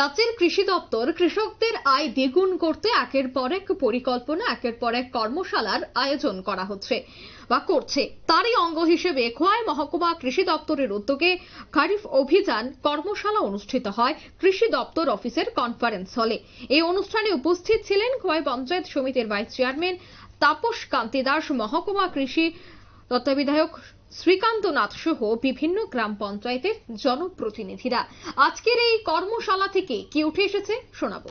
রাজ্যের কৃষি দপ্তর কৃষকদের আয় দ্বিগুণ করতে একের পর এক পরিকল্পনা, একের পর এক কর্মশালার আয়োজন করা হচ্ছে বা করছে। তারই অঙ্গ হিসেবে খোয়াই মহকুমা কৃষি দপ্তরের উদ্যোগে খারিফ অভিযান কর্মশালা অনুষ্ঠিত হয় কৃষি দপ্তর অফিসের কনফারেন্স হলে। এই অনুষ্ঠানে উপস্থিত ছিলেন খোয়াই পঞ্চায়েত সমিতির ভাইস চেয়ারম্যান তাপস কান্তি দাস, মহকুমা কৃষি তত্ত্বাবিধায়ক শ্রীকান্ত নাথ সহ বিভিন্ন গ্রাম পঞ্চায়েতের জনপ্রতিনিধিরা। আজকের এই কর্মশালা থেকে কি উঠে এসেছে শোনাবো।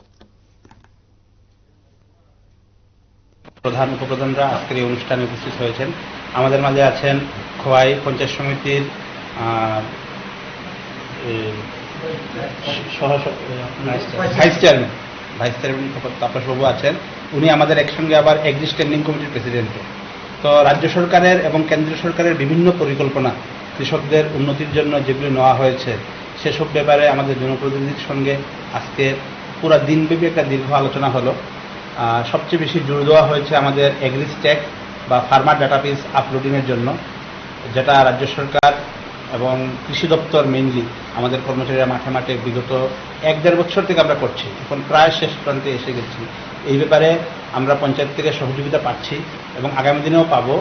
প্রধান উপপ্রধানরা আজকের এই অনুষ্ঠানে উপস্থিত হয়েছেন। আমাদের মাঝে আছেন খোয়াই পঞ্চায়েত সমিতির ভাইস চেয়ারম্যান ভাইস চেয়ারম্যান তাপসবাবু আছেন। উনি আমাদের একসঙ্গে আবার এক্সিট স্ট্যান্ডিং কমিটির প্রেসিডেন্ট তো রাজ্য সরকারের এবং কেন্দ্রীয় সরকারের বিভিন্ন পরিকল্পনা কৃষকদের উন্নতির জন্য যেগুলি নেওয়া হয়েছে, সেসব ব্যাপারে আমাদের জনপ্রতিনিধির সঙ্গে আজকে পুরো দিনব্যাপী একটা দীর্ঘ আলোচনা হলো। সবচেয়ে বেশি জোর দেওয়া হয়েছে আমাদের এগ্রিস্ট্যাক বা ফার্মার ডাটাবেস আপলোডিংয়ের জন্য, যেটা রাজ্য সরকার এবং কৃষি দপ্তর মেইনলি আমাদের কর্মচারীরা মাঠে মাঠে বিগত এক দেড় বছর থেকে আমরা করছি। এখন প্রায় শেষ প্রান্তে এসে গেছি। এই ব্যাপারে আমরা পঞ্চায়েত থেকে সহযোগিতা পাচ্ছি এবং আগামী দিনেও পাবো।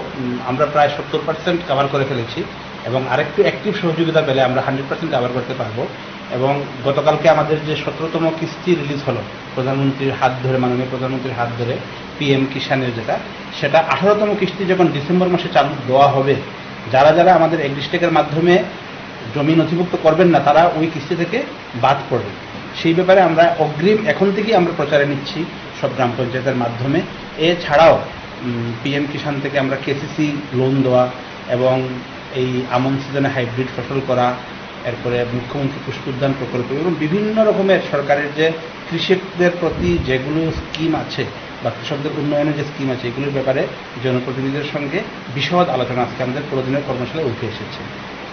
আমরা প্রায় সত্তর পার্সেন্ট কভার করে ফেলেছি এবং আরেকটু অ্যাক্টিভ সহযোগিতা পেলে আমরা হান্ড্রেড পার্সেন্ট কভার করতে পারব। এবং গতকালকে আমাদের যে সতেরোতম কিস্তি রিলিজ হলো, প্রধানমন্ত্রীর হাত ধরে, মাননীয় প্রধানমন্ত্রীর হাত ধরে, পিএম কিষানের যেটা, সেটা আঠারোতম কিস্তি যখন ডিসেম্বর মাসে চালু দেওয়া হবে, যারা যারা আমাদের এগ্রিস্টেকের মাধ্যমে জমি নথিভুক্ত করবেন না, তারা ওই কিস্তি থেকে বাদ পড়বে। সেই ব্যাপারে আমরা অগ্রিম এখন থেকেই আমরা প্রচারে নিচ্ছি। সব গ্রাম পঞ্চায়েতের মাধ্যমে। এছাড়াও পিএম কিষাণ থেকে আমরা কেসিসি লোন দেওয়া এবং এই আমন সিজনে হাইব্রিড ফসল করা, এরপরে মুখ্যমন্ত্রী পুষ্পোদ্যান প্রকল্প এবং বিভিন্ন রকমের সরকারের যে কৃষকদের প্রতি যেগুলো স্কিম আছে বা কৃষকদের উন্নয়নের যে স্কিম আছে, এগুলোর ব্যাপারে জনপ্রতিনিধিদের সঙ্গে বিশদ আলোচনা আজকে আমাদের পুরো দিনের কর্মশালায় উঠে এসেছে।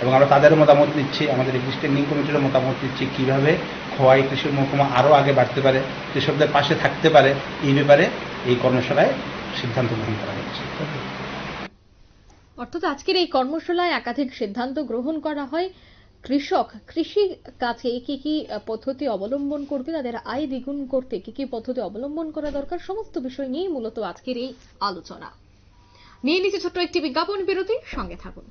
এবং আমরা তাদের মতামত নিচ্ছি আমাদের এক্সিস্টিং কমিটিরও মতামত নিচ্ছি কীভাবে খোয়াই কৃষি মহকুমা আরও আগে বাড়তে পারে, কৃষকদের পাশে থাকতে পারে, এই ব্যাপারে এই কর্মশালায় সিদ্ধান্ত গ্রহণ করা হচ্ছে। অর্থাৎ আজকের এই কর্মশালায় একাধিক সিদ্ধান্ত গ্রহণ করা হয়। কৃষক, কৃষি কাজে কি কি পদ্ধতি অবলম্বন করবে, তাদের আয় দ্বিগুণ করতে কি কি পদ্ধতি অবলম্বন করা দরকার, সমস্ত বিষয় নিয়ে মূলত আজকের এই আলোচনা। নিয়ে নিচ্ছে ছোট্ট একটি বিজ্ঞাপন বিরতি, সঙ্গে থাকুন।